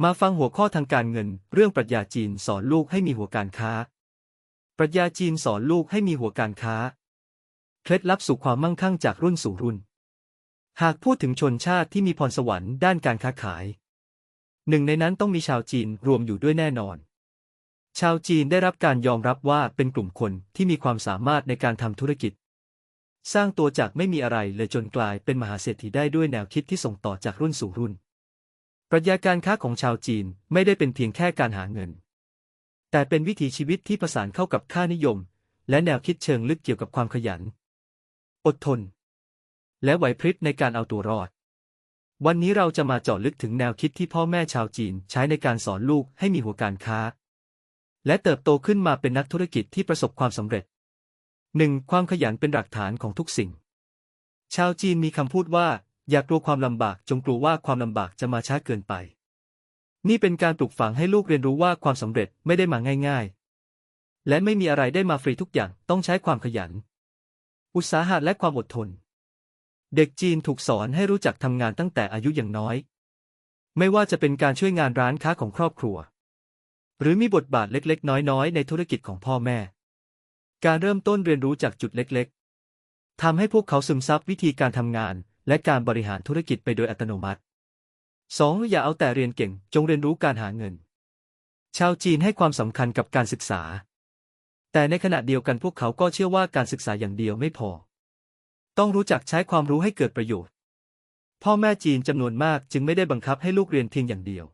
มาฟังหัวข้อทางการเงิน เรื่องปรัชญาจีนสอนลูกให้มีหัวการค้า ปรัชญาจีนสอนลูกให้มีหัวการค้า เคล็ดลับสู่ความมั่งคั่งจากรุ่นสู่รุ่น หากพูดถึงชนชาติที่มีพรสวรรค์ด้านการค้าขาย หนึ่งในนั้นต้องมีชาวจีนรวมอยู่ด้วยแน่นอน ชาวจีนได้รับการยอมรับว่าเป็นกลุ่มคนที่มีความสามารถในการทำธุรกิจ สร้างตัวจากไม่มีอะไรเลยจนกลายเป็นมหาเศรษฐีได้ด้วยแนวคิดที่ส่งต่อจากรุ่นสู่รุ่น ปรัชญาการค้าของชาวจีนไม่ได้เป็นเพียงแค่การหาเงิน แต่เป็นวิถีชีวิตที่ประสานเข้ากับค่านิยม และแนวคิดเชิงลึกเกี่ยวกับความขยัน อดทน และไหวพริบในการเอาตัวรอด วันนี้เราจะมาเจาะลึกถึงแนวคิดที่พ่อแม่ชาวจีนใช้ในการสอนลูกให้มีหัวการค้า และเติบโตขึ้นมาเป็นนักธุรกิจที่ประสบความสำเร็จ 1. ความขยันเป็นหลักฐานของทุกสิ่ง ชาวจีนมีคำพูดว่า อย่ากลัวความลำบากจงกลัวว่าความลำบากจะมาช้าเกินไป นี่เป็นการปลูกฝังให้ลูกเรียนรู้ว่าความสำเร็จไม่ได้มาง่าย ๆ และไม่มีอะไรได้มาฟรีทุกอย่างต้องใช้ความขยัน อุตสาหะและความอดทน เด็กจีนถูกสอนให้รู้จักทำงานตั้งแต่อายุอย่างน้อย ไม่ว่าจะเป็นการช่วยงานร้านค้าของครอบครัว หรือมีบทบาทเล็ก ๆ น้อยๆ ในธุรกิจของพ่อแม่ การเริ่มต้นเรียนรู้จากจุดเล็ก ๆทำให้พวกเขาซึมซับวิธีการทำงาน และการบริหารธุรกิจไปโดยอัตโนมัติ 2. อย่าเอาแต่เรียนเก่ง จงเรียนรู้การหาเงิน ชาวจีนให้ความสำคัญกับการศึกษา แต่ในขณะเดียวกันพวกเขาก็เชื่อว่าการศึกษาอย่างเดียวไม่พอ ต้องรู้จักใช้ความรู้ให้เกิดประโยชน์ พ่อแม่จีนจำนวนมากจึงไม่ได้บังคับให้ลูกเรียนเพียงอย่างเดียว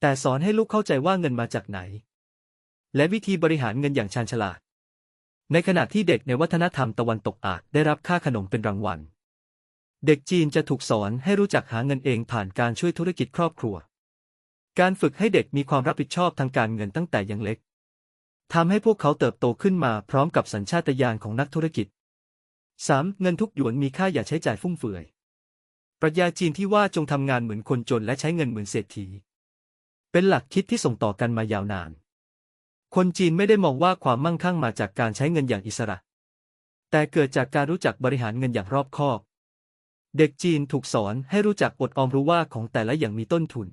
แต่สอนให้ลูกเข้าใจว่าเงินมาจากไหน และวิธีบริหารเงินอย่างชาญฉลาด ในขณะที่เด็กในวัฒนธรรมตะวันตกอาจได้รับค่าขนมเป็นรางวัล เด็กจีนจะถูกสอนให้รู้จักหาเงินเองผ่านการช่วยธุรกิจครอบครัว การฝึกให้เด็กมีความรับผิดชอบทางการเงินตั้งแต่ยังเล็กทำให้พวกเขาเติบโตขึ้นมาพร้อมกับสัญชาตญาณของนักธุรกิจ 3. เงินทุกหยวนมีค่าอย่าใช้จ่ายฟุ่มเฟือย ปรัชญาจีนที่ว่าจงทำงานเหมือนคนจนและใช้เงินเหมือนเศรษฐี เป็นหลักคิดที่ส่งต่อกันมายาวนาน คนจีนไม่ได้มองว่าความมั่งคั่งมาจากการใช้เงินอย่างอิสระ แต่เกิดจากการรู้จักบริหารเงินอย่างรอบคอบ เด็กจีนถูกสอนให้รู้จักอดออมรู้ว่าของแต่ละอย่างมีต้นทุน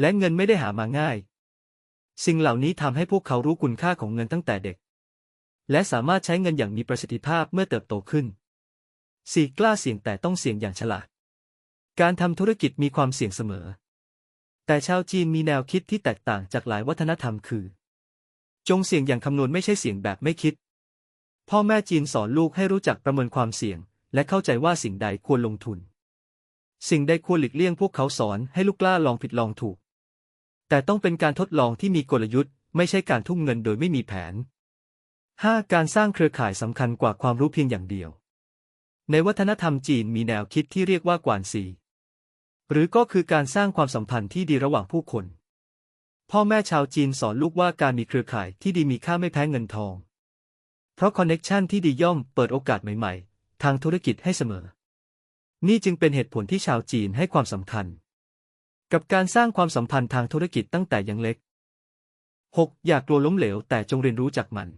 และเงินไม่ได้หามาง่าย สิ่งเหล่านี้ทำให้พวกเขารู้คุณค่าของเงินตั้งแต่เด็ก และสามารถใช้เงินอย่างมีประสิทธิภาพเมื่อเติบโตขึ้น 4. กล้าเสี่ยงแต่ต้องเสี่ยงอย่างฉลาด การทำธุรกิจมีความเสี่ยงเสมอ แต่ชาวจีนมีแนวคิดที่แตกต่างจากหลายวัฒนธรรมคือ จงเสี่ยงอย่างคำนวณไม่ใช่เสี่ยงแบบไม่คิด พ่อแม่จีนสอนลูกให้รู้จักประเมินความเสี่ยง และเข้าใจว่าสิ่งใดควรลงทุน สิ่งใดควรหลีกเลี่ยงพวกเขาสอนให้ลูกกล้าลองผิดลองถูก แต่ต้องเป็นการทดลองที่มีกลยุทธ์ ไม่ใช่การทุ่มเงินโดยไม่มีแผน 5. การสร้างเครือข่ายสำคัญกว่าความรู้เพียงอย่างเดียว ในวัฒนธรรมจีนมีแนวคิดที่เรียกว่ากวานซี หรือก็คือการสร้างความสัมพันธ์ที่ดีระหว่างผู้คน พ่อแม่ชาวจีนสอนลูกว่าการมีเครือข่ายที่ดีมีค่าไม่แพ้เงินทอง เพราะคอนเน็กชันที่ดีย่อมเปิดโอกาสใหม่ๆ ทางธุรกิจให้เสมอ นี่จึงเป็นเหตุผลที่ชาวจีนให้ความสำคัญ กับการสร้างความสัมพันธ์ทางธุรกิจตั้งแต่ยังเล็ก 6. อย่ากลัวล้มเหลวแต่จงเรียนรู้จากมัน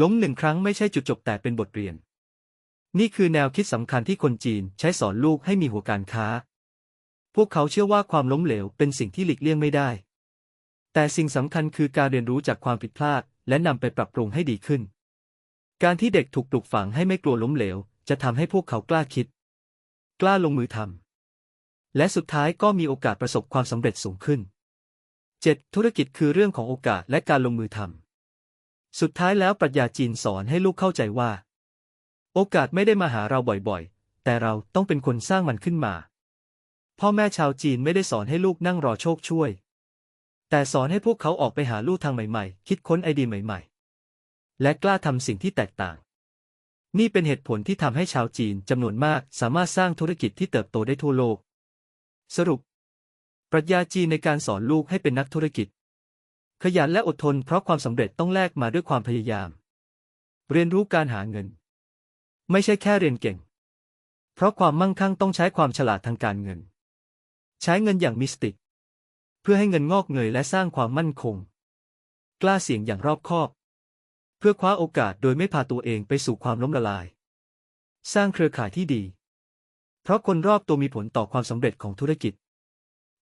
ล้มหนึ่งครั้งไม่ใช่จุดจบแต่เป็นบทเรียน นี่คือแนวคิดสำคัญที่คนจีนใช้สอนลูกให้มีหัวการค้า พวกเขาเชื่อว่าความล้มเหลวเป็นสิ่งที่หลีกเลี่ยงไม่ได้ แต่สิ่งสำคัญคือการเรียนรู้จากความผิดพลาด และนำไปปรับปรุงให้ดีขึ้น การที่เด็กถูกปลูกฝังให้ไม่กลัวล้มเหลว จะทำให้พวกเขากล้าคิด กล้าลงมือทำและสุดท้ายก็มีโอกาสประสบความสำเร็จสูงขึ้น 7. ธุรกิจคือเรื่องของโอกาสและการลงมือทำสุดท้ายแล้วปรัชญาจีนสอนให้ลูกเข้าใจว่า โอกาสไม่ได้มาหาเราบ่อยๆ แต่เราต้องเป็นคนสร้างมันขึ้นมา พ่อแม่ชาวจีนไม่ได้สอนให้ลูกนั่งรอโชคช่วย แต่สอนให้พวกเขาออกไปหาลู่ทางใหม่ๆ คิดค้นไอเดียใหม่ๆ และกล้าทำสิ่งที่แตกต่าง นี่เป็นเหตุผลที่ทำให้ชาวจีนจำนวนมากสามารถสร้างธุรกิจที่เติบโตได้ทั่วโลก สรุป ปรัชญาจีนในการสอนลูกให้เป็นนักธุรกิจ ขยันและอดทนเพราะความสำเร็จต้องแลกมาด้วยความพยายาม เรียนรู้การหาเงิน ไม่ใช่แค่เรียนเก่ง เพราะความมั่งคั่งต้องใช้ความฉลาดทางการเงิน ใช้เงินอย่างมิสติกเพื่อให้เงินงอกเงยและสร้างความมั่นคง กล้าเสี่ยงอย่างรอบคอบ เพื่อคว้าโอกาสโดยไม่พาตัวเองไปสู่ความล้มละลาย สร้างเครือข่ายที่ดี เพราะคนรอบตัวมีผลต่อความสำเร็จของธุรกิจ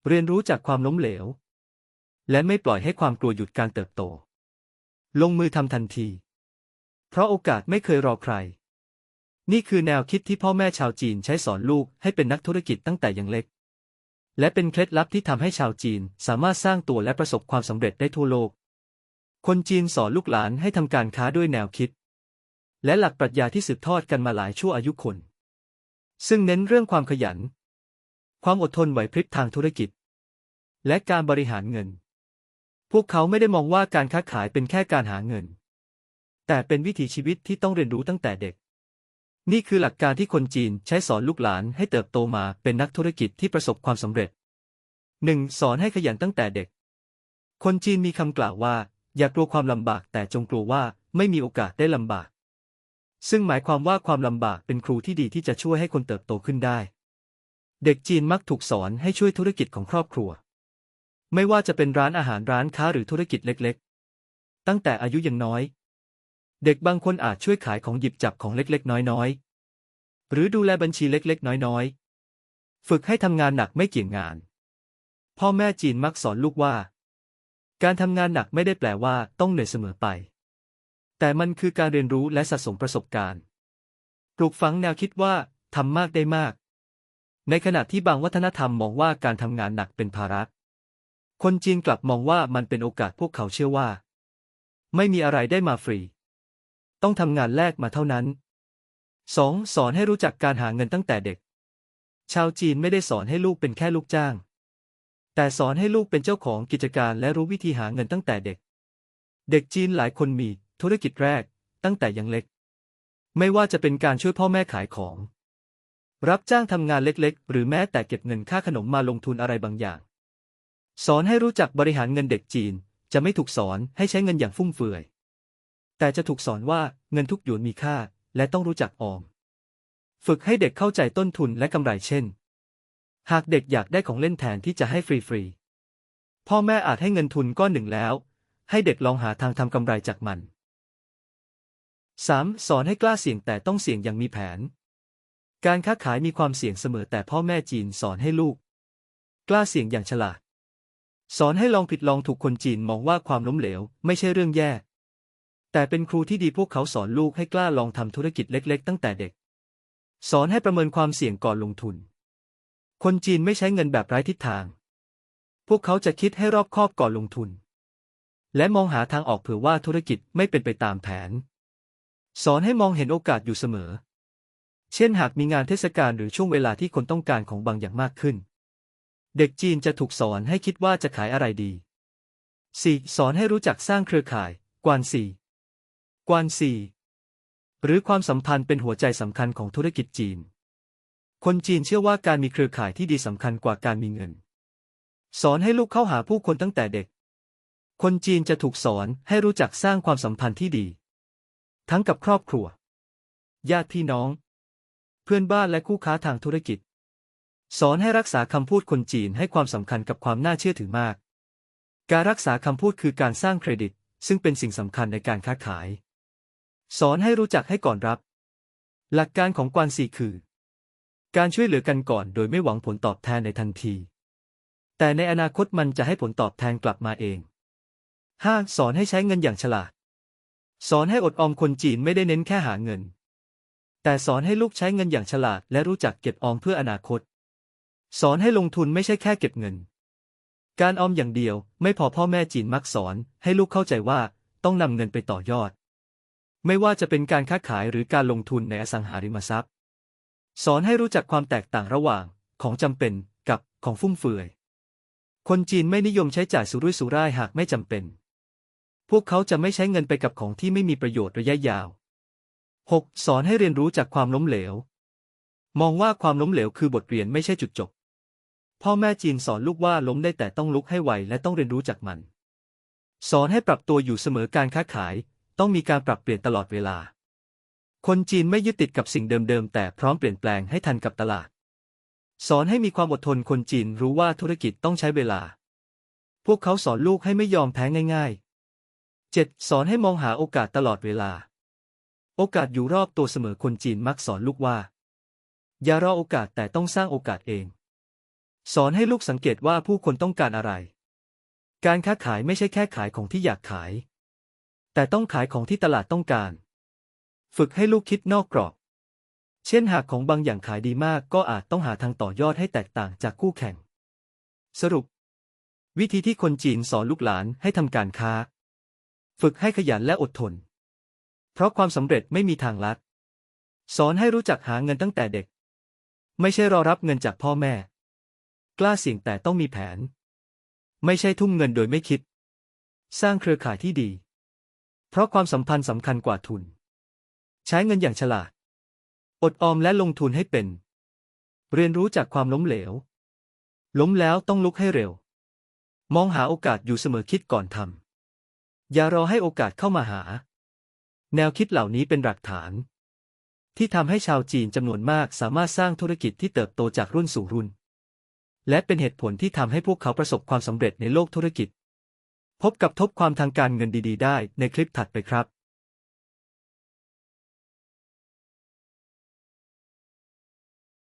เรียนรู้จากความล้มเหลว และไม่ปล่อยให้ความกลัวหยุดการเติบโต ลงมือทำทันที เพราะโอกาสไม่เคยรอใคร นี่คือแนวคิดที่พ่อแม่ชาวจีนใช้สอนลูกให้เป็นนักธุรกิจตั้งแต่ยังเล็ก และเป็นเคล็ดลับที่ทำให้ชาวจีนสามารถสร้างตัวและประสบความสำเร็จได้ทั่วโลก คนจีนสอนลูกหลานให้ทำการค้าด้วยแนวคิด และหลักปรัชญาที่สืบทอดกันมาหลายชั่วอายุคน ซึ่งเน้นเรื่องความขยัน ความอดทนไหวพริบทางธุรกิจ และการบริหารเงิน พวกเขาไม่ได้มองว่าการค้าขายเป็นแค่การหาเงิน แต่เป็นวิถีชีวิตที่ต้องเรียนรู้ตั้งแต่เด็ก นี่คือหลักการที่คนจีนใช้สอนลูกหลานให้เติบโตมาเป็นนักธุรกิจที่ประสบความสำเร็จ 1. สอนให้ขยันตั้งแต่เด็ก คนจีนมีคำกล่าวว่า อย่ากลัวความลำบากแต่จงกลัวว่าไม่มีโอกาสได้ลำบาก ซึ่งหมายความว่าความลำบากเป็นครูที่ดีที่จะช่วยให้คนเติบโตขึ้นได้ เด็กจีนมักถูกสอนให้ช่วยธุรกิจของครอบครัว ไม่ว่าจะเป็นร้านอาหารร้านค้าหรือธุรกิจเล็กๆ ตั้งแต่อายุยังน้อย เด็กบางคนอาจช่วยขายของหยิบจับของเล็กๆ น้อยๆ หรือดูแลบัญชีเล็กๆ น้อยๆ ฝึกให้ทำงานหนักไม่เกี่ยงงาน พ่อแม่จีนมักสอนลูกว่า การทำงานหนักไม่ได้แปลว่าต้องเหนื่อยเสมอไป แต่มันคือการเรียนรู้และสะสมประสบการณ์ ปลูกฝังแนวคิดว่าทำมากได้มาก ในขณะที่บางวัฒนธรรมมองว่าการทำงานหนักเป็นภาระ คนจีนกลับมองว่ามันเป็นโอกาสพวกเขาเชื่อว่า ไม่มีอะไรได้มาฟรี ต้องทำงานแลกมาเท่านั้น 2. สอนให้รู้จักการหาเงินตั้งแต่เด็ก ชาวจีนไม่ได้สอนให้ลูกเป็นแค่ลูกจ้าง แต่สอนให้ลูกเป็นเจ้าของกิจการและรู้วิธีหาเงินตั้งแต่เด็ก เด็กจีนหลายคนมีธุรกิจแรก ตั้งแต่ยังเล็ก ไม่ว่าจะเป็นการช่วยพ่อแม่ขายของ รับจ้างทำงานเล็กๆ หรือแม้แต่เก็บเงินค่าขนมมาลงทุนอะไรบางอย่าง สอนให้รู้จักบริหารเงินเด็กจีนจะไม่ถูกสอนให้ใช้เงินอย่างฟุ่มเฟือย แต่จะถูกสอนว่าเงินทุกหยวนมีค่าและต้องรู้จักออม ฝึกให้เด็กเข้าใจต้นทุนและกำไรเช่น หากเด็กอยากได้ของเล่นแทนที่จะให้ฟรีๆ พ่อแม่อาจให้เงินทุนก้อนหนึ่งแล้ว ให้เด็กลองหาทางทำกำไรจากมัน 3. สอนให้กล้าเสี่ยงแต่ต้องเสี่ยงอย่างมีแผน การค้าขายมีความเสี่ยงเสมอแต่พ่อแม่จีนสอนให้ลูก กล้าเสี่ยงอย่างฉลาด สอนให้ลองผิดลองถูกคนจีนมองว่าความล้มเหลว ไม่ใช่เรื่องแย่ แต่เป็นครูที่ดีพวกเขาสอนลูกให้กล้าลองทำธุรกิจเล็ก ๆ ตั้งแต่เด็ก สอนให้ประเมินความเสี่ยงก่อนลงทุน คนจีนไม่ใช้เงินแบบไร้ทิศทาง พวกเขาจะคิดให้รอบคอบก่อนลงทุน และมองหาทางออกเผื่อว่าธุรกิจไม่เป็นไปตามแผน สอนให้มองเห็นโอกาสอยู่เสมอ เช่นหากมีงานเทศกาลหรือช่วงเวลาที่คนต้องการของบางอย่างมากขึ้น เด็กจีนจะถูกสอนให้คิดว่าจะขายอะไรดี 4. สอนให้รู้จักสร้างเครือข่าย กวานสี่กวานสี่หรือความสัมพันธ์เป็นหัวใจสำคัญของธุรกิจจีน คนจีนเชื่อว่าการมีเครือข่ายที่ดีสำคัญกว่าการมีเงิน สอนให้ลูกเข้าหาผู้คนตั้งแต่เด็ก คนจีนจะถูกสอนให้รู้จักสร้างความสัมพันธ์ที่ดี ทั้งกับครอบครัว ญาติพี่น้อง เพื่อนบ้านและคู่ค้าทางธุรกิจ สอนให้รักษาคำพูดคนจีนให้ความสำคัญกับความน่าเชื่อถือมาก การรักษาคำพูดคือการสร้างเครดิต ซึ่งเป็นสิ่งสำคัญในการค้าขาย สอนให้รู้จักให้ก่อนรับ หลักการของกวนซีคือ การช่วยเหลือกันก่อนโดยไม่หวังผลตอบแทนในทันที แต่ในอนาคตมันจะให้ผลตอบแทนกลับมาเอง 5. สอนให้ใช้เงินอย่างฉลาด สอนให้อดออมคนจีนไม่ได้เน้นแค่หาเงิน แต่สอนให้ลูกใช้เงินอย่างฉลาด และรู้จักเก็บออมเพื่ออนาคต สอนให้ลงทุนไม่ใช่แค่เก็บเงิน การออมอย่างเดียว ไม่พอพ่อแม่จีนมักสอน ให้ลูกเข้าใจว่าต้องนำเงินไปต่อยอด ไม่ว่าจะเป็นการค้าขายหรือการลงทุนในอสังหาริมทรัพย์ สอนให้รู้จักความแตกต่างระหว่างของจำเป็นกับของฟุ่มเฟือย คนจีนไม่นิยมใช้จ่ายสุรุ่ยสุร่ายหากไม่จำเป็น พวกเขาจะไม่ใช้เงินไปกับของที่ไม่มีประโยชน์ระยะยาว 6. สอนให้เรียนรู้จากความล้มเหลว มองว่าความล้มเหลวคือบทเรียนไม่ใช่จุดจบ พ่อแม่จีนสอนลูกว่าล้มได้แต่ต้องลุกให้ไวและต้องเรียนรู้จากมัน สอนให้ปรับตัวอยู่เสมอการค้าขาย ต้องมีการปรับเปลี่ยนตลอดเวลา คนจีนไม่ยึดติดกับสิ่งเดิมๆ แต่พร้อมเปลี่ยนแปลงให้ทันกับตลาด สอนให้มีความอดทนคนจีนรู้ว่าธุรกิจต้องใช้เวลา พวกเขาสอนลูกให้ไม่ยอมแพ้ง่าย ๆ 7. สอนให้มองหาโอกาสตลอดเวลา โอกาสอยู่รอบตัวเสมอคนจีนมักสอนลูกว่า อย่ารอโอกาสแต่ต้องสร้างโอกาสเอง สอนให้ลูกสังเกตว่าผู้คนต้องการอะไร การค้าขายไม่ใช่แค่ขายของที่อยากขาย แต่ต้องขายของที่ตลาดต้องการ ฝึกให้ลูกคิดนอกกรอบ เช่นหากของบางอย่างขายดีมากก็อาจต้องหาทางต่อยอดให้แตกต่างจากคู่แข่ง สรุป วิธีที่คนจีนสอนลูกหลานให้ทำการค้า ฝึกให้ขยันและอดทน เพราะความสำเร็จไม่มีทางลัด สอนให้รู้จักหาเงินตั้งแต่เด็ก ไม่ใช่รอรับเงินจากพ่อแม่ กล้าเสี่ยงแต่ต้องมีแผน ไม่ใช่ทุ่มเงินโดยไม่คิด สร้างเครือข่ายที่ดี เพราะความสัมพันธ์สำคัญกว่าทุน ใช้เงินอย่างฉลาด อดออมและลงทุนให้เป็น เรียนรู้จากความล้มเหลว ล้มแล้วต้องลุกให้เร็ว มองหาโอกาสอยู่เสมอคิดก่อนทำ อย่ารอให้โอกาสเข้ามาหา แนวคิดเหล่านี้เป็นหลักฐาน ที่ทำให้ชาวจีนจำนวนมากสามารถสร้างธุรกิจที่เติบโตจากรุ่นสู่รุ่น และเป็นเหตุผลที่ทำให้พวกเขาประสบความสำเร็จในโลกธุรกิจ พบกับทบความทางการเงินดี ๆ ได้ในคลิปถัดไปครับ